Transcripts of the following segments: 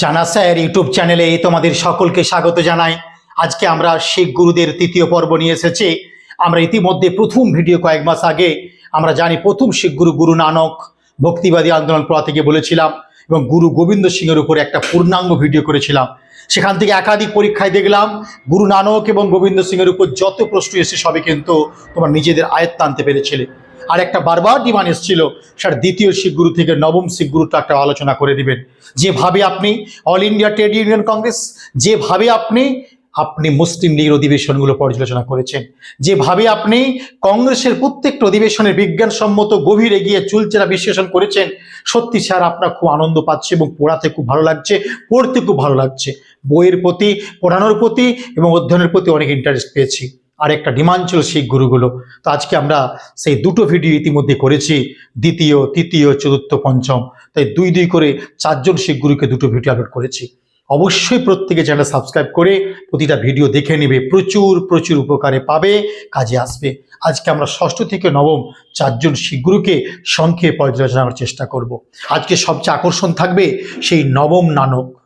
জানা sir, YouTube চ্যানেলে তোমাদের সকলকে স্বাগত জানাই। আজকে আমরা শিখ গুরুদের তৃতীয় পর্ব নিয়ে এসেছি। আমরা ইতিমধ্যে প্রথম ভিডিও কয়েক মাস আগে আমরা জানি প্রথম শিখ গুরু গুরু নানক ভক্তিবাদী আন্দোলন পড়া থেকে বলেছিলাম এবং গুরু গোবিন্দ সিংয়ের উপরে একটা পূর্ণাঙ্গ ভিডিও করেছিলাম। সেখান থেকে একাধিক পরীক্ষায় দেখলাম, গুরু নানক এবং গোবিন্দ সিংয়ের উপর যত প্রশ্ন এসে সবই কিন্তু তোমার নিজেদের আয়ত্ত আনতে পেরেছিলে। আর একটা বারবার ডিমান্ড এসেছিল স্যার দ্বিতীয় শিখ গুরু থেকে নবম শিখ গুরুটা একটা আলোচনা করে দিবেন। যেভাবে আপনি all India trade union congress যেভাবে আপনি আপনি মুসলিম লীগের অধিবেশনগুলো পর্যালোচনা করেছেন, যেভাবে আপনি কংগ্রেসের প্রত্যেকটা অধিবেশনের বিজ্ঞানসম্মত গভীরে এগিয়ে চুলচেরা বিশ্লেষণ করেছেন, সত্যি স্যার, আপনার খুব আনন্দ পাচ্ছে এবং পড়াতে খুব ভালো লাগছে, পড়তে খুব ভালো লাগছে। বইয়ের প্রতি, পড়ানোর প্রতি এবং অধ্যয়নের প্রতি অনেক ইন্টারেস্ট পেয়েছি। আর একটা ডিমান্ড শিখ গুরুগুলো। তো আজকে আমরা সেই দুটো ভিডিও ইতিমধ্যে করেছি, দ্বিতীয়, তৃতীয়, চতুর্থ, পঞ্চম। তাই দুই দুই করে চারজন শিখ গুরুকে দুটো ভিডিও আপলোড করেছি। অবশ্যই প্রত্যেকে চ্যানেল সাবস্ক্রাইব করে প্রতিটা ভিডিও দেখে নেবে। প্রচুর প্রচুর উপকারে পাবে, কাজে আসবে। আজকে আমরা ষষ্ঠ থেকে নবম চারজন শিখ গুরুকে সংক্ষেপে পর্যালোচনা করার চেষ্টা করব। আজকে সবচেয়ে আকর্ষণ থাকবে সেই নবম নানক।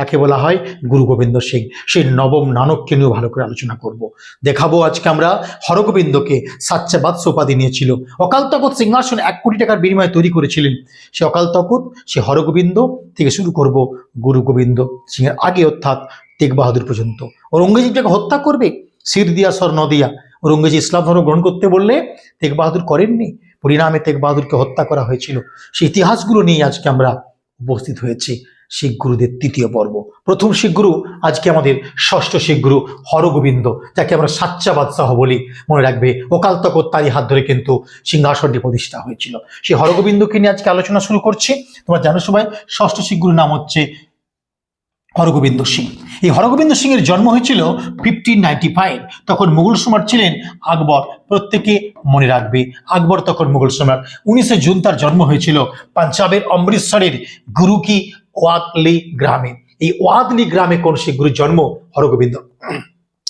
কাকে বলা হয়? গুরু গোবিন্দ সিং। সেই নবম নানককে নিয়েও ভালো করে আলোচনা করব। দেখাবো আজকে আমরা হরগোবিন্দকে সাচ্চা বাদশা উপাধি নিয়েছিল। অকাল তখত সিংহাসন এক কোটি টাকার বিনিময়ে তৈরি করেছিলেন। সে অকাল তখত সে হরগোবিন্দ থেকে শুরু করব গুরু গোবিন্দ সিংয়ের আগে অর্থাৎ তেগ বাহাদুর পর্যন্ত ঔরঙ্গজেবটাকে হত্যা করবে, সির দিয়া, স্বর নদিয়া ঔরঙ্গজেব ইসলাম ধর্ম গ্রহণ করতে বললে তেগ বাহাদুর করেননি। পরিণামে তেগ বাহাদুরকে হত্যা করা হয়েছিল। সেই ইতিহাসগুলো নিয়ে আজকে আমরা উপস্থিত হয়েছি। শিখ গুরুদের তৃতীয় পর্ব। প্রথম শিখ গুরু আজকে আমাদের ষষ্ঠ শিখ গুরু হরগোবিন্দ, যাকে আমরা সাচ্চা বাদশাহ বলি। মনে রাখবে অকাল তকত তারই হাত ধরে কিন্তু সিংহাসনটি প্রতিষ্ঠা হয়েছিল। সেই হরগোবিন্দকে নিয়ে আজকে আলোচনা শুরু করছি। তোমরা জানো সবাই, ষষ্ঠ শিখ গুরুর নাম হচ্ছে হরগোবিন্দ সিং। এই হরগোবিন্দ সিং এর জন্ম হয়েছিল ফিফটিন নাইনটি ফাইভ তখন মুঘল সম্রাট ছিলেন আকবর। প্রত্যেকে মনে রাখবে, আকবর তখন মুঘল সম্রাট। উনিশে জুন তার জন্ম হয়েছিল। পাঞ্জাবের অমৃতসরের গুরু কি ওয়াদলি গ্রামে। এই ওয়াদলি গ্রামে কোন সেই গুরুর জন্ম? হরগোবিন্দ।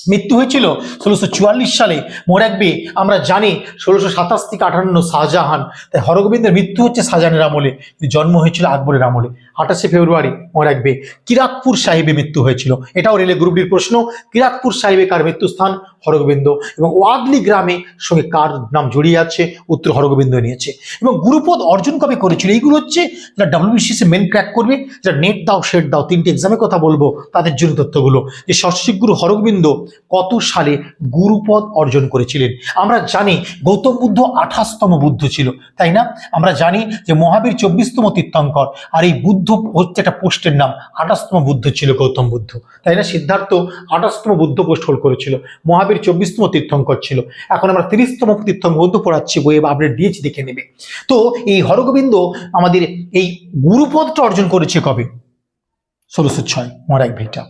মৃত্যু হয়েছিল ষোলোশো চুয়াল্লিশ সালে। মনে রাখবে, আমরা জানি ষোলোশো সাতাশ থেকে আঠান্ন শাহজাহান। তাই হরগোবিন্দের মৃত্যু হচ্ছে শাহজাহানের আমলে। জন্ম হয়েছিল আকবরের আমলে। আঠাশে ফেব্রুয়ারি মনে রাখবে কিরাতপুর সাহেবে মৃত্যু হয়েছিল। এটাও রেলে গ্রুপটির প্রশ্ন। কিরাতপুর সাহেবে কার মৃত্যুস্থান? হরগোবিন্দ। এবং ওয়াদলি গ্রামে সঙ্গে কার নাম জড়িয়ে আছে? উত্তর হরগোবিন্দ নিয়েছে। এবং গুরুপদ অর্জন কবে করেছিল? এইগুলো হচ্ছে যারা ডাব্লিউবিসিএসে মেন ক্র্যাক করবে, যারা নেট দাও শেট দাও, তিনটে এক্সামের কথা বলব, তাদের জন্য তথ্যগুলো। যে ষষ্ঠী গুরু হরগোবিন্দ কত সালে গুরুপদ অর্জন করেছিলেন? আমরা জানি গৌতম বুদ্ধ আঠাশতম বুদ্ধ ছিল, তাই না? আমরা জানি যে মহাবীর চব্বিশতম তীর্থঙ্কর। আর এই বুদ্ধ হচ্ছে একটা পোস্টের নাম, আঠাশতম বুদ্ধ ছিল গৌতম বুদ্ধ। তাই না? সিদ্ধার্থ আঠাশতম বুদ্ধ পোস্ট হোল্ড করেছিল, মহাবীর চব্বিশতম তীর্থঙ্কর ছিল। এখন আমরা তিরিশতম তীর্থঙ্কর বুদ্ধ পড়াচ্ছি, বইয়ে আপডেট দিয়েছি, দেখে নেবে। তো এই হরগোবিন্দ আমাদের এই গুরুপদটা অর্জন করেছে কবে? ষোলোশো ছয় মরাই ভেটা।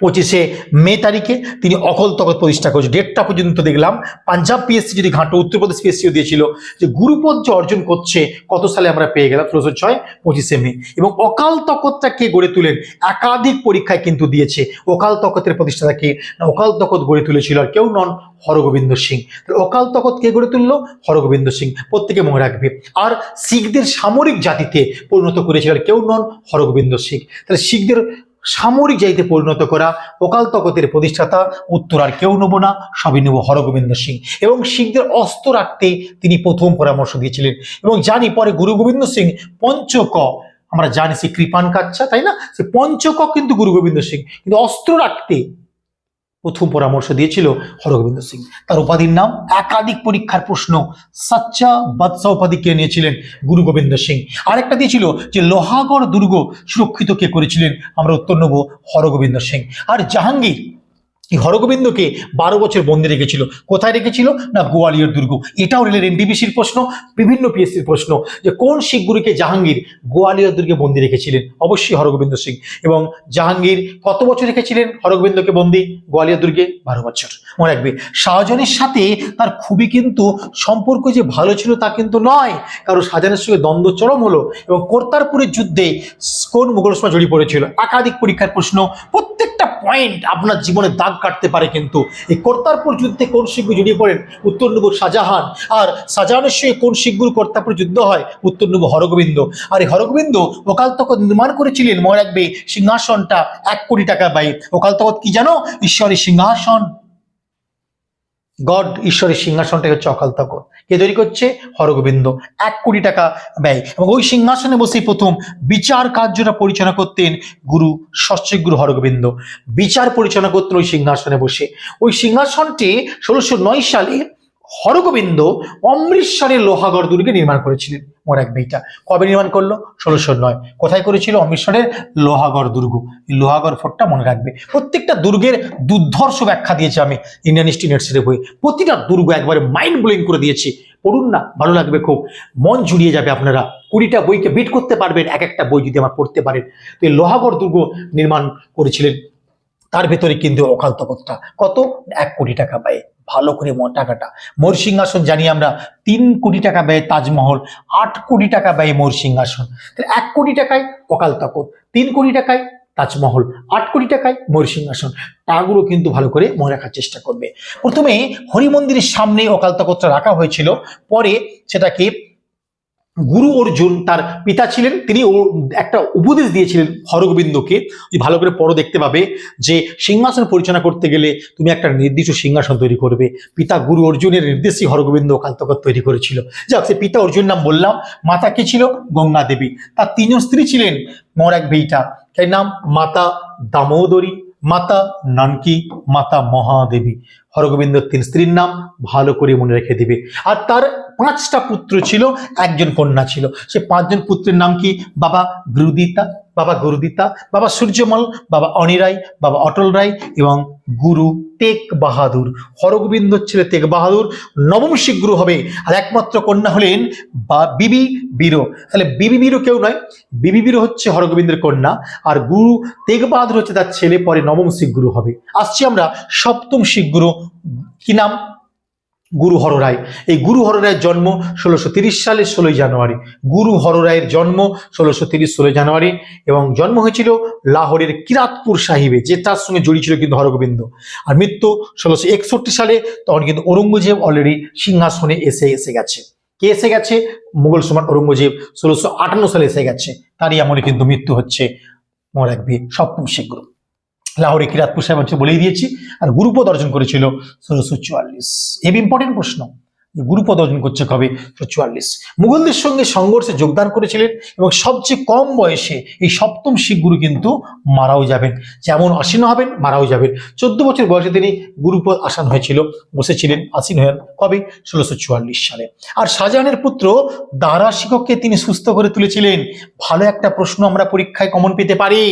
পঁচিশে মে তারিখে তিনি অকল তকত প্রতিষ্ঠা করেছে ডেটটা পর্যন্ত দেখলাম, পাঞ্জাব পিএসসি যদি ঘাটো, উত্তরপ্রদেশ পিএসসিও দিয়েছিল যে গুরুপদ যে অর্জন করছে, কত সালে আমরা পেয়ে গেলাম? ষোলোশো ছয়, পঁচিশে মে। এবং অকাল তকতটা কে গড়ে তুলেন? একাধিক পরীক্ষায় কিন্তু দিয়েছে। অকাল তকতের প্রতিষ্ঠাতা কে? না, অকাল তকত গড়ে তুলেছিল আর কেউ নন হরগোবিন্দ সিং। অকাল তকত কে গড়ে তুললো? হরগোবিন্দ সিং, প্রত্যেকে মনে রাখবে। আর শিখদের সামরিক জাতিতে পরিণত করেছিল আর কেউ নন হরগোবিন্দ সিং। তাহলে শিখদের সামরিক জাতিতে পরিণত করা অকাল তকতের প্রতিষ্ঠাতা উত্তর আর কেউ নেব না, সবই নেব হরগোবিন্দ সিং। এবং শিখদের অস্ত্র রাখতে তিনি প্রথম পরামর্শ দিয়েছিলেন। এবং জানি পরে গুরু গোবিন্দ সিং পঞ্চক, আমরা জানি সে কৃপান কাচ্চা তাই না? সে পঞ্চক কিন্তু গুরু গোবিন্দ সিং। কিন্তু অস্ত্র রাখতে প্রথম পরামর্শ দিয়েছিল হরগোবিন্দ সিং। তার উপাধির নাম একাধিক পরীক্ষার প্রশ্ন সাচ্চা বাদশাহ উপাধি কে নিয়েছিলেন গুরু গোবিন্দ সিং। আরেকটা দিয়েছিল যে লোহাগড় দুর্গ সুরক্ষিত কে করেছিলেন? আমরা উত্তর নেব হরগোবিন্দ সিং। আর জাহাঙ্গীর হরগোবিন্দকে বারো বছর বন্দি রেখেছিল। কোথায় রেখেছিল? না, গোয়ালিয়র দুর্গ। এটাও রেলের এনডিবিসির প্রশ্ন, বিভিন্ন পিএসসির প্রশ্ন যে কোন শিখ গুরুকে জাহাঙ্গীর গোয়ালিয়র দুর্গে বন্দি রেখেছিলেন? অবশ্যই হরগোবিন্দ সিং। এবং জাহাঙ্গীর কত বছর রেখেছিলেন হরগোবিন্দকে বন্দি? গোয়ালিয়র দুর্গে বারো বছর। মনে রাখবে, শাহজাহানের সাথে তার খুবই কিন্তু সম্পর্ক যে ভালো ছিল তা কিন্তু নয়। কারণ শাহজাহানের সঙ্গে দ্বন্দ্ব চরম হলো এবং কর্তারপুরের যুদ্ধে কোন মুঘল সময় জড়িয়ে পড়েছিল? একাধিক পরীক্ষার প্রশ্ন, প্রত্যেকটা পয়েন্ট আপনার জীবনে দাগ কাটতে পারে কিন্তু। এই কর্তারপুর যুদ্ধে কোন শিখু জড়িয়ে পড়েন, উত্তর নেব শাহজাহান। আর শাহজাহানের সঙ্গে কোন শিখগুরু কর্তারপুর যুদ্ধ হয়, উত্তর নেব হরগোবিন্দ। আর এই হরগোবিন্দ ওকালতক নির্মাণ করেছিলেন, মনে রাখবে, সিংহাসনটা এক কোটি টাকা ব্যয়। ওকাল তখন কি জানো? ঈশ্বরের সিংহাসন। গড, ঈশ্বরের সিংহাসনটাই হচ্ছে অকাল তখন। কে তৈরি করছে? হরগোবিন্দ। এক কোটি টাকা ব্যয়। এবং ওই সিংহাসনে বসেই প্রথম বিচার কার্যটা পরিচালনা করতেন গুরু গুরু হরগোবিন্দ। বিচার পরিচালনা করতেন ওই সিংহাসনে বসে। ওই সিংহাসনটি ষোলোশো নয় সালে হরগোবিন্দ অমৃতসরের লোহাগড় দুর্গে নির্মাণ করেছিলেন মোর এক বইটা কবে নির্মাণ করল? ষোলোশো নয়। কোথায় করেছিল? অমৃতসরের লোহাগড় দুর্গ। লোহাগড় ফোর্টটা মনে রাখবে। প্রত্যেকটা দুর্গের দুর্ধর্ষ ব্যাখ্যা দিয়েছে আমি ইন্ডিয়ান ইউনিভার্সিটির বই প্রতিটা দুর্গ একবারে মাইন্ড ব্লোয়িং করে দিয়েছি। পড়ুন না, ভালো লাগবে খুব। মন জুড়িয়ে যাবে আপনারা। কুড়িটা বইকে বিট করতে পারবেন, এক একটা বই যদি আমার পড়তে পারেন। তো এই লোহাগড় দুর্গ নির্মাণ করেছিলেন। তার ভেতরে কিন্তু অকাল তপতটা কত? এক কোটি টাকা ব্যয়। ভালো করে টাকাটা। মোর সিংহাসন জানি আমরা তিন কোটি টাকা ব্যয় তাজমহল, আট কোটি টাকা ব্যয় মোর সিংহাসন। তাহলে এক কোটি টাকায় অকাল তাকত, তিন কোটি টাকায় তাজমহল, আট কোটি টাকায় ময়ূর সিংহাসন। তাগুলো কিন্তু ভালো করে মনে রাখার চেষ্টা করবে। প্রথমে হরিমন্দিরের সামনে অকাল রাখা হয়েছিল, পরে সেটাকে গুরু অর্জুন তার পিতা ছিলেন, তিনি একটা উপদেশ দিয়েছিলেন হরগোবিন্দকে ভালো করে পড়ো, দেখতে পাবে যে সিংহাসন পরিচালনা করতে গেলে তুমি একটা নির্দিষ্ট সিংহাসন তৈরি করবে। পিতা গুরু অর্জুনের নির্দেশই হরগোবিন্দ কান্তকর তৈরি করেছিল। যাক সে পিতা অর্জুন নাম বললাম, মাতা কে ছিল? গঙ্গা দেবী। তার তিনজন স্ত্রী ছিলেন, মর এক বেইটা। তার নাম মাতা দামোদরী, মাতা নানকি, মাতা মহাদেবী। হরগোবিন্দর তিন স্ত্রীর নাম ভালো করে মনে রেখে দিবে। আর তার পাঁচটা পুত্র ছিল, একজন কন্যা ছিল। সে পাঁচজন পুত্রের নাম কি? বাবা গুরুদিতা বাবা গুরুদিতা, বাবা সূর্যমল, বাবা অনিরাই, বাবা অটল রায় এবং গুরু তেগ বাহাদুর হরগোবিন্দ ছেলে তেগ বাহাদুর নবম শিখ গুরু হবে। আর একমাত্র কন্যা হলেন বা বিবি বীর। তাহলে বিবি বীর কেউ নয়, বিবি বীর হচ্ছে হরগোবিন্দের কন্যা আর গুরু তেগ বাহাদুর হচ্ছে তার ছেলে, পরে নবম শিখ গুরু হবে। আসছি আমরা সপ্তম শিখ গুরু কি নাম? গুরু হররায় এই গুরু হররায়ের জন্ম ষোলোশো তিরিশ সালের ষোলোই জানুয়ারি। গুরু হররায়ের জন্ম ষোলোশো তিরিশ ষোলোই জানুয়ারি এবং জন্ম হয়েছিল লাহোরের কিরাতপুর সাহিবে, যে তার সঙ্গে জড়িয়ে ছিল কিন্তু হরগোবিন্দ। আর মৃত্যু ষোলোশো একষট্টি সালে, তখন কিন্তু ঔরঙ্গজেব অলরেডি সিংহাসনে এসে এসে গেছে। কে এসে গেছে? মুঘল সম্রাট ঔরঙ্গজেব ষোলোশো আটান্ন সালে এসে গেছে। তারই এমনই কিন্তু মৃত্যু হচ্ছে মনে একবি সপ্তম শেখ গুরু লাহোরে কিরাতপুর সাহেব হচ্ছে বলেই দিয়েছি, আর গুরুপদ অর্জন করেছিল ষোলোশো চুয়াল্লিশ। হেভি ইম্পর্টেন্ট প্রশ্ন। গুরুপদ অর্জন করছে কবে চুয়াল্লিশ। মুঘলদের সঙ্গে সংঘর্ষে যোগদান করেছিলেন এবং সবচেয়ে কম বয়সে এই সপ্তম শিখ গুরু কিন্তু মারাও যাবেন। যেমন আসীন হবেন, মারাও যাবেন। চোদ্দ বছর বয়সে তিনি গুরুপদ আসন হয়েছিল, বসেছিলেন আসীন হয়েন কবে ষোলোশো চুয়াল্লিশ সালে। আর শাহজাহানের পুত্র দারা শিক্ষককে তিনি সুস্থ করে তুলেছিলেন। ভালো একটা প্রশ্ন আমরা পরীক্ষায় কমন পেতে পারি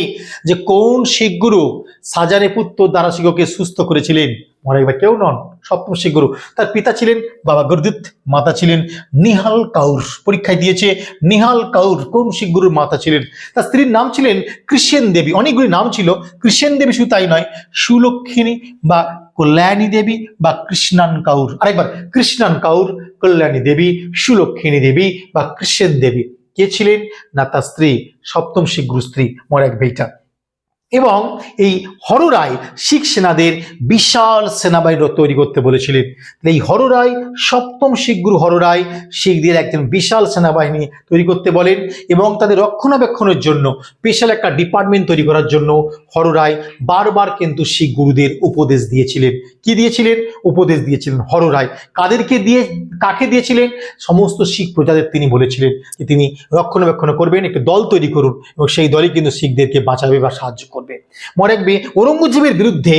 যে কোন শিখ গুরু শাহজাহানের পুত্র দারা শিক্ষককে সুস্থ করেছিলেন? মনে রাখবে কেউ নন সপ্তম শিখ গুরু। তার পিতা ছিলেন বাবা গুরদিত মাতা ছিলেন নিহাল কাউর। পরীক্ষায় দিয়েছে, নিহাল কাউর কোন শিখ গুরুর মাতা ছিলেন। তার স্ত্রীর নাম ছিলেন কৃষ্ণ দেবী। অনেকগুলি নাম ছিল। কৃষ্ণ দেবী শুধু তাই নয়, সুলক্ষিণী বা কল্যাণী দেবী বা কৃষ্ণান কাউর। আরেকবার, কৃষ্ণান কাউর, কল্যাণী দেবী, সুলক্ষিণী দেবী বা কৃষ্ণ দেবী। কে ছিলেন? না তার স্ত্রী সপ্তম শিখ গুরু স্ত্রী। মর এক বেইটা এবং এই হররায় শিখ সেনাদের বিশাল সেনাবাহিনী তৈরি করতে বলেছিলেন। এই হররায় সপ্তম শিখ গুরু হররায় শিখদের একজন বিশাল সেনাবাহিনী তৈরি করতে বলেন এবং তাদের রক্ষণাবেক্ষণের জন্য, স্পেশাল একটা ডিপার্টমেন্ট তৈরি করার জন্য হররায় বারবার কিন্তু শিখ গুরুদের উপদেশ দিয়েছিলেন। কি দিয়েছিলেন? উপদেশ দিয়েছিলেন হররায় কাদেরকে দিয়ে, কাকে দিয়েছিলেন? সমস্ত শিখ প্রজাদের তিনি বলেছিলেন যে তিনি রক্ষণাবেক্ষণ করবেন, একটি দল তৈরি করুন এবং সেই দলই কিন্তু শিখদেরকে বাঁচাবে বা সাহায্য করবে। মনে রাখবে, ঔরঙ্গজেবের বিরুদ্ধে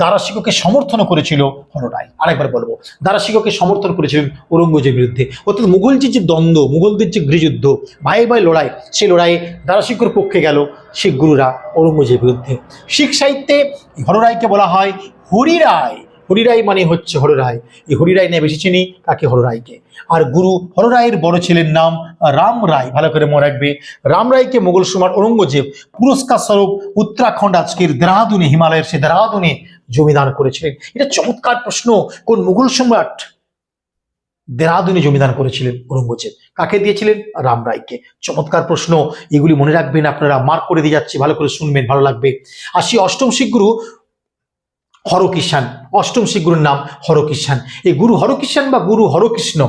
দারাশিককে সমর্থন করেছিল হররায় আরেকবার বলব দারাশিককে সমর্থন করেছিলেন ঔরঙ্গজেবের বিরুদ্ধে। অর্থাৎ মুঘলজির যে দ্বন্দ্ব, মুঘলদের যে গৃহযুদ্ধ, ভাই ভাই লড়াই সেই লড়াইয়ে দারাশিকর পক্ষে গেল শিখ গুরুরা ঔরঙ্গজেবের বিরুদ্ধে। শিখ সাহিত্যে হররায়কে বলা হয় হরিরায় হরিরাই মানে হচ্ছে হররায় এই হরিরায় নিয়ে বেশি চিনি কাকে? হররায়কে আর গুরু হররায়ের বড় ছেলের নাম রাম রায়। ভালো করে মনে রাখবে। রাম রায়কে মোগল সম্রাট ঔরঙ্গজেব পুরস্কার স্বরূপ উত্তরাখণ্ড আজকের দেরাদুনে, হিমালয়ের সে দেরাদুনে জমিদান করেছিলেন। এটা চমৎকার প্রশ্ন। কোন মুঘল সম্রাট দেরাদুনে জমিদান করেছিলেন ঔরঙ্গজেব? কাকে দিয়েছিলেন? রাম রায়কে। চমৎকার প্রশ্ন। এগুলি মনে রাখবেন, আপনারা মার্ক করে দিয়ে যাচ্ছি। ভালো করে শুনবেন, ভালো লাগবে। আসি অষ্টম শিখ গুরু হরকিষান অষ্টম শিখ গুরুর নাম হরকিষান এই গুরু হরকিষান বা গুরু হরকৃষ্ণ?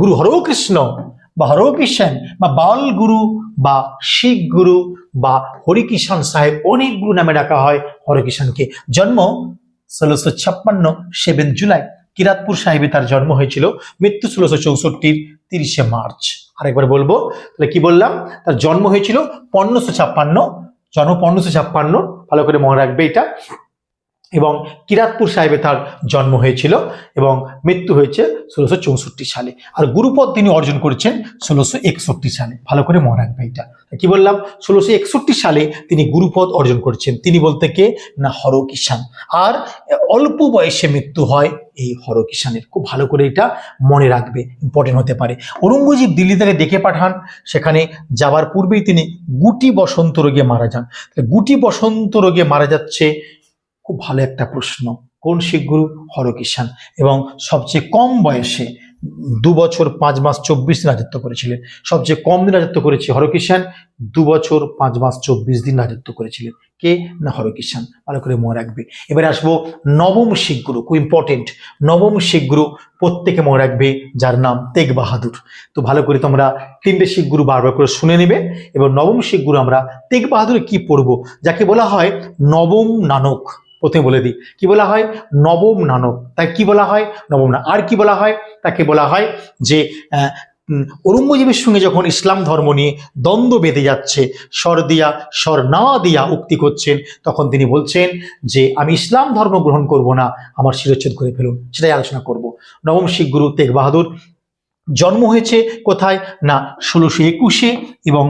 গুরু হরকৃষ্ণ বা হরকিষান বা বাল গুরু বা শিখ গুরু বা হরিকিষান সাহেব অনেক গুরু নামে ডাকা হয় হরকিষানকে জন্ম ষোলোশো ছাপ্পান্ন, সেভেন জুলাই, কিরাতপুর সাহেবে তার জন্ম হয়েছিল। মৃত্যু ষোলোশো চৌষট্টির তিরিশে মার্চ। আরেকবার বলব, তাহলে কি বললাম? তার জন্ম হয়েছিল পনেরোশো ছাপ্পান্ন, জন্ম পনেরোশো ছাপ্পান্ন, ভালো করে মনে রাখবে এটা। এবং কিরাতপুর সাহেবে তার জন্ম হয়েছিল এবং মৃত্যু হয়েছে ষোলোশো চৌষট্টি সালে। আর গুরুপদ তিনি অর্জন করেছেন ষোলোশো একষট্টি সালে। ভালো করে মনে রাখবে এটা। কি বললাম? ষোলোশো একষট্টি সালে তিনি গুরুপদ অর্জন করেছেন। তিনি বলতে কে? না হরকিষান আর অল্প বয়সে মৃত্যু হয় এই হরকিষানের খুব ভালো করে এটা মনে রাখবে। ইম্পর্টেন্ট হতে পারে। ঔরঙ্গজেব দিল্লি থেকে ডেকে পাঠান। সেখানে যাওয়ার পূর্বেই তিনি গুটি বসন্ত রোগে মারা যান। গুটি বসন্ত রোগে মারা যাচ্ছে খুব ভালো একটা প্রশ্ন। কোন শিখগুরু? হরকিষান এবং সবচেয়ে কম বয়সে দু বছর পাঁচ মাস চব্বিশ দিন রাজত্ব করেছিলেন। সবচেয়ে কম দিন রাজত্ব করেছে হরকিষান দু বছর পাঁচ মাস চব্বিশ দিন রাজত্ব করেছিলেন। কে? না হরকিষান ভালো করে মনে রাখবে। এবারে আসব নবম শিখগুরু, খুব ইম্পর্টেন্ট নবম শিখগুরু প্রত্যেকে মনে রাখবে যার নাম তেগ বাহাদুর। তো ভালো করে তোমরা তিনটে শিখগুরু বারবার করে শুনে নেবে। এবং নবম শিখগুরু আমরা তেগ বাহাদুরে কি পড়ব? যাকে বলা হয় নবম নানক। প্রথমে বলে দিই। কি বলা হয়? নবম নানক। তাই কি বলা হয়? নবম না আর কি বলা হয়? তাকে বলা হয় যে ঔরঙ্গজেবের সঙ্গে যখন ইসলাম ধর্ম নিয়ে দ্বন্দ্ব বেঁধে যাচ্ছে, স্বর দিয়া, স্বর না দিয়া উক্তি করছেন, তখন তিনি বলছেন যে, আমি ইসলাম ধর্ম গ্রহণ করব না, আমার শিরচ্ছেদ করে ফেলুন। সেটাই আলোচনা করব। নবম শিখ গুরু তেগ বাহাদুর জন্ম হয়েছে কোথায়? না, ষোলোশো একুশে এবং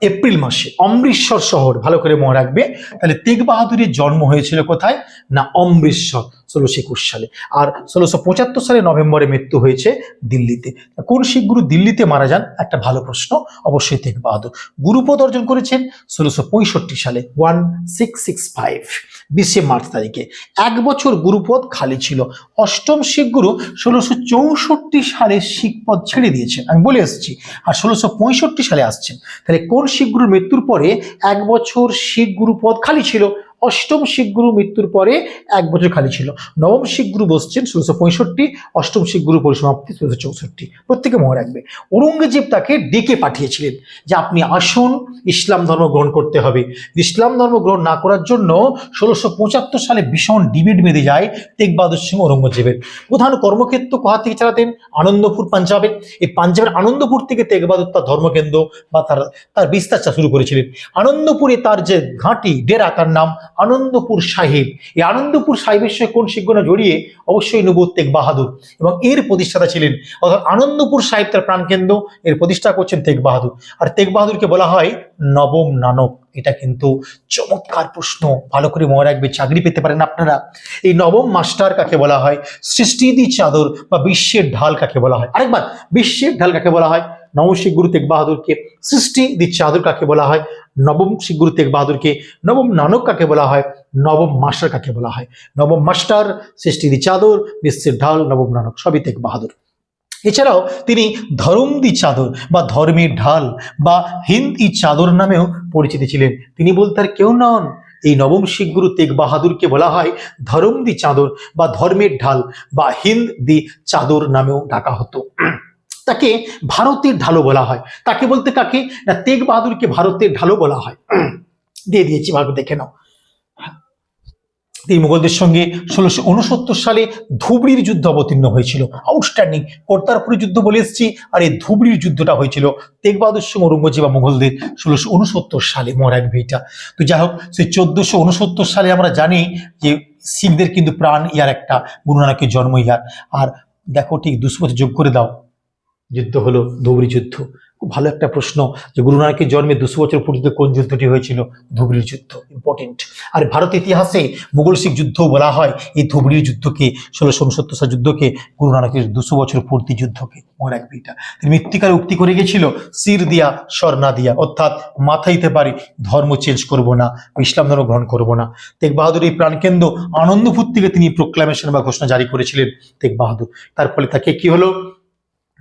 এপ্রিল মাসে। অমৃতসর শহর, ভালো করে মনে রাখবে। তাহলে তেগ বাহাদুরের জন্ম হয়েছিল কোথায়? না, অমৃতসর, ষোলোশো একুশ সালে। আর ষোলোশো পঁচাত্তর সালে নভেম্বরে মৃত্যু হয়েছে দিল্লিতে। কোন শিখ গুরু দিল্লিতে মারা যান? একটা ভালো প্রশ্ন, অবশ্যই তেগ বাহাদুর। গুরুপদ অর্জন করেছেন ষোলোশো পঁয়ষট্টি সালে, ওয়ান সিক্স সিক্স ফাইভ। বিশে মার্চ তারিখে। এক বছর গুরুপদ খালি ছিল। অষ্টম শিখ গুরু ষোলোশো চৌষট্টি সালে শিখ পদ ছেড়ে দিয়েছেন। আমি বলে এসেছি, আর ষোলোশো পঁয়ষট্টি সালে আসছেন। তাহলে কোন শিখ গুরুর মৃত্যুর পরে এক বছর শিখ গুরুপদ খালি ছিল? অষ্টম শিখ গুরু মৃত্যুর পরে এক বছর খালি ছিল। নবম শিখ গুরু বসছেন ষোলোশো পঁয়ষট্টি, অষ্টম শিখ গুরু পরিসমাপ্তি ষোলোশো চৌষট্টি। প্রত্যেকে মনে রাখবে, ঔরঙ্গজেব তাকে ডেকে পাঠিয়েছিলেন যে আপনি আসুন, ইসলাম ধর্ম গ্রহণ করতে হবে। ইসলাম ধর্ম গ্রহণ না করার জন্য ষোলোশো পঁচাত্তর সালে ভীষণ ডিবেট বেঁধে যায় তেগ বাহাদুর সিং ঔরঙ্গজেবের। প্রধান কর্মক্ষেত্র কোথা থেকে চালাতেন? আনন্দপুর, পাঞ্জাবে। এই পাঞ্জাবের আনন্দপুর থেকে তেগ বাহাদুর তার ধর্মকেন্দ্র বা তার তার বিস্তারটা শুরু করেছিলেন। আনন্দপুরে তার যে ঘাঁটি ডেরা তার নাম আনন্দপুর সাহেব। এই আনন্দপুর সাহেবের সঙ্গে কোন শিক্ষণা জড়িয়ে অবশ্যই তেগ বাহাদুর এবং এর প্রতিষ্ঠাতা ছিলেন অর্থাৎ আনন্দপুর সাহেব তার প্রাণকেন্দ্র, এর প্রতিষ্ঠা করছেন তেগ বাহাদুর। আর তেগ বাহাদুরকে বলা হয় নবম নানক। এটা কিন্তু চমৎকার প্রশ্ন। ভালো করে মনে রাখবে, চাকরি পেতে পারেন আপনারা। এই নবম মাস্টার কাকে বলা হয়? সৃষ্টিদি চাদর বা বিশ্বের ঢাল কাকে বলা হয়? আরেকবার, বিশ্বের ঢাল কাকে বলা হয়? নবম শিখ গুরু তেগ বাহাদুরকে সৃষ্টি দি চাদর কাকে বলা হয়? নবম শিখ গুরু তেগ বাহাদুরকে, নবম নানক কাকে বলা হয়? নবম মাস্টার কাকে বলা হয়? নবম মাস্টার সৃষ্টি দি চাদর বিশ্বের ঢাল, নবম নানক, সবই তেগ বাহাদুর। এছাড়াও তিনি ধরমদি চাদর বা ধর্মের ঢাল বা হিন্দ চাদর নামেও পরিচিত ছিলেন। তিনি বলতে আর কেউ নন। এই নবম শিখ গুরু তেগ বাহাদুরকে বলা হয় ধরমদি চাদর বা ধর্মের ঢাল বা হিন্দ দি চাদর নামেও ডাকা হতো। তাকে ভারতের ঢালো বলা হয়। তাকে বলতে কাকে? না, তেগ বাহাদুরকে ভারতের ঢালো বলা হয়। দিয়ে দিয়েছি ভালো দেখে নাও। তিনি মুঘলদের সঙ্গে ষোলোশো উনসত্তর সালে ধুবড়ির যুদ্ধ অবতীর্ণ হয়েছিল। আউটস্ট্যান্ডিং কর্তারপুরের যুদ্ধ বলে এসেছি, আর এই ধুবড়ির যুদ্ধটা হয়েছিল তেগ বাহাদুর সঙ্গে ঔরঙ্গজেব বা মুঘলদের ষোলোশো উনসত্তর সালে রাখবে এটা তো যাই হোক, সেই চোদ্দশো উনসত্তর সালে আমরা জানি যে শিখদের কিন্তু প্রাণ ইয়ার একটা, গুরু নানকের জন্ম ইয়ার। আর দেখো ঠিক দুশো যোগ করে দাও। যুদ্ধ হলো ধুবড়ি যুদ্ধ। খুব ভালো একটা প্রশ্ন যে গুরু নানকের জন্মে দুশো বছর পূর্বে কোন যুদ্ধটি হয়েছিল? ধুবড়ির যুদ্ধ ইম্পর্টেন্ট আর ভারত ইতিহাসে মুঘল শিখ যুদ্ধ বলা হয়, এই ধুবড়ির যুদ্ধকে, ষোলোশো উনসত্তর সাল যুদ্ধকে, গুরু নানকের দুশো বছর পূর্তি যুদ্ধকে মনে রাখবে এটা। মৃত্তিকার উক্তি করে গেছিল সির দিয়া স্বর্ণা দিয়া। অর্থাৎ মাথাইতে পারি, ধর্ম চেঞ্জ করব না ইসলাম ধর্ম গ্রহণ করব না। তেগ বাহাদুর এই প্রাণকেন্দ্র আনন্দপুর থেকে তিনি প্রোক্লামেশন বা ঘোষণা জারি করেছিলেন তেগ বাহাদুর। তার ফলে তাকে কি হলো?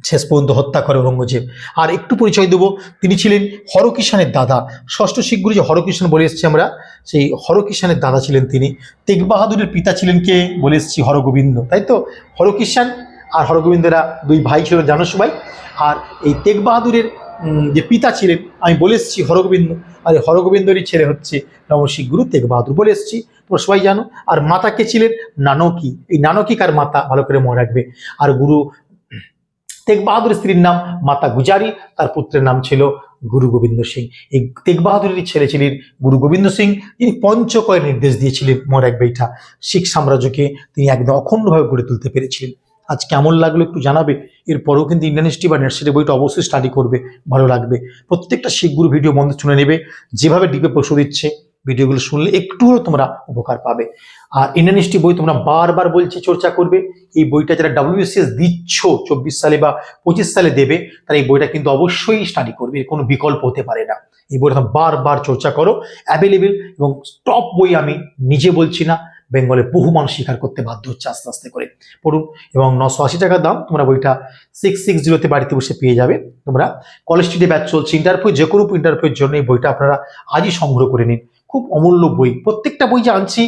শেষ পর্যন্ত হত্যা করে ঔরঙ্গজেব। আর একটু পরিচয় দেবো, তিনি ছিলেন হরকিষানের দাদা। ষষ্ঠ শিখগুরু যে হরকিষান বলে এসেছি আমরা, সেই হরকিষানের দাদা ছিলেন তিনি। তেগ বাহাদুরের পিতা ছিলেন কে বলে এসেছি হরগোবিন্দ। তাই তো? হরকিষান আর হরগোবিন্দরা দুই ভাই ছিলেন জানো সবাই? আর এই তেগ বাহাদুরের যে পিতা ছিলেন, আমি বলে এসেছি হরগোবিন্দ। আর এই হরগোবিন্দরই ছেলে হচ্ছে নবশিখ গুরু তেগ বাহাদুর বলে এসেছি। তোমরা সবাই জানো। আর মাতা কে ছিলেন নানকি। এই নানকি কার মাতা ভালো করে মনে রাখবে। আর গুরু তেগ বাহাদুরের স্ত্রীর নাম মাতা গুজারি, তার পুত্রের নাম ছিল গুরু গোবিন্দ সিং। এই তেগ বাহাদুরের ছেলে ছিলেন গুরু গোবিন্দ সিং তিনি পঞ্চকয়ের নির্দেশ দিয়েছিলেন রাখবে এটা শিখ সাম্রাজ্যকে তিনি একদম অখণ্ডভাবে গড়ে তুলতে পেরেছিলেন। আজ কেমন লাগল একটু জানাবে? এরপরেও কিন্তু ইন্ডিয়ান হিস্ট্রি বা নেটসিটের বইটা অবশ্যই স্টাডি করবে, ভালো লাগবে। প্রত্যেকটা শিখ গুরু ভিডিও বন্ধ শুনে নেবে। যেভাবে ডিপে পশু দিচ্ছে ভিডিওগুলো শুনলে একটু হলেও তোমরা উপকার পাবে। আর ইন্ডিয়ান হিস্ট্রি বই তোমরা বারবার বলছি, চর্চা করবে। এই বইটা যারা ডাব্লিউবিসিএস দিচ্ছ চব্বিশ সালে বা পঁচিশ সালে দেবে, তারা এই বইটা কিন্তু অবশ্যই স্টাডি করবে, এর কোনো বিকল্প হতে পারে না। এই বইটা বারবার চর্চা করো অ্যাভেলেবেল এবং টপ বই আমি নিজে বলছি না, বেঙ্গলে বহু মানুষ স্বীকার করতে বাধ্য হচ্ছে আস্তে আস্তে করে। পড়ুন এবং নশো আশি টাকার দাম, তোমরা বইটা সিক্স সিক্স জিরোতে বাড়িতে বসে পেয়ে যাবে। তোমরা কলেজ স্ট্রিটে ব্যাচ চলছে ইন্টারভিউ যে কোনো ইন্টারভিউর জন্য এই বইটা আপনারা আজই সংগ্রহ করে নিন। খুব অমূল্য বই। প্রত্যেকটা বই যে আনছি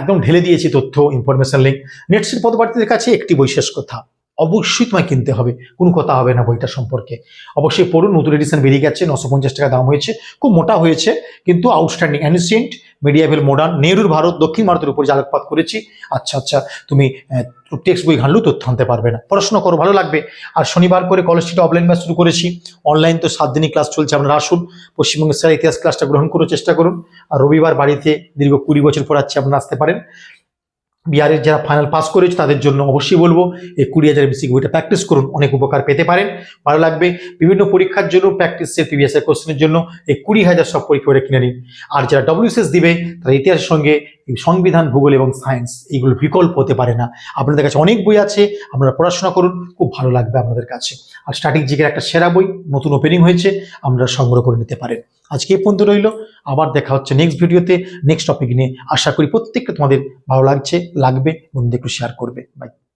একদম ঢেলে দিয়েছি তথ্য ইনফরমেশন লিঙ্ক নেটসির পদপ্রার্থীদের কাছে একটি বই শেষ কথা। অবশ্যই তোমায় কিনতে হবে। কোনো কথা হবে না বইটা সম্পর্কে। অবশ্যই পড়ুন। নতুন এডিশন বেরিয়ে গেছে। নশো পঞ্চাশ টাকা দাম হয়েছে। খুব মোটা হয়েছে, কিন্তু আউটস্ট্যান্ডিং অ্যানিসিয়েন্ট মিডিয়াভেল মডার্ন নেহরুর ভারত দক্ষিণ ভারতের উপর যে আলোকপাত করেছি। আচ্ছা আচ্ছা তুমি টেক্সট বই ঘানলেও তথ্য আনতে পারবে না। পড়াশোনা করো, ভালো লাগবে। আর শনিবার করে কলেজ স্ট্রিটে অফলাইন ক্লাস শুরু করেছি। অনলাইন তো সাত দিনই ক্লাস চলছে, আপনারা আসুন। পশ্চিমবঙ্গের স্যার ইতিহাস ক্লাসটা গ্রহণ করার চেষ্টা করুন। আর রবিবার বাড়িতে দীর্ঘ কুড়ি বছর পর আছে আপনারা আসতে পারেন। বিহারের যারা ফাইনাল পাস করেছে তাদের জন্য অবশ্যই বলব এই কুড়ি হাজার বেসিক বইটা প্র্যাকটিস করুন, অনেক উপকার পেতে পারেন। ভালো লাগবে, বিভিন্ন পরীক্ষার জন্য প্র্যাকটিসের প্রিভিয়াস কোশ্চেনের জন্য এই কুড়ি হাজার সব পরীক্ষা বইটা কিনে নিন। আর যারা ডব্লিউসিএস দিবে, তারা ইতিহাসের সঙ্গে সংবিধান, ভূগোল এবং সায়েন্স এইগুলো বিকল্প হতে পারে না। আপনাদের কাছে অনেক বই আছে, আপনারা পড়াশোনা করুন, খুব ভালো লাগবে আপনাদের কাছে। আর স্টার্টিং জিকের একটা সেরা বই, নতুন ওপেনিং হয়েছে, আপনারা সংগ্রহ করে নিতে পারেন। আজকে এই পর্যন্ত রইল। আবার দেখা হচ্ছে নেক্সট ভিডিওতে নেক্সট টপিক নিয়ে আশা করি প্রত্যেকটা তোমাদের ভালো লাগছে, লাগবে বন্ধু একটু শেয়ার করবে। বাই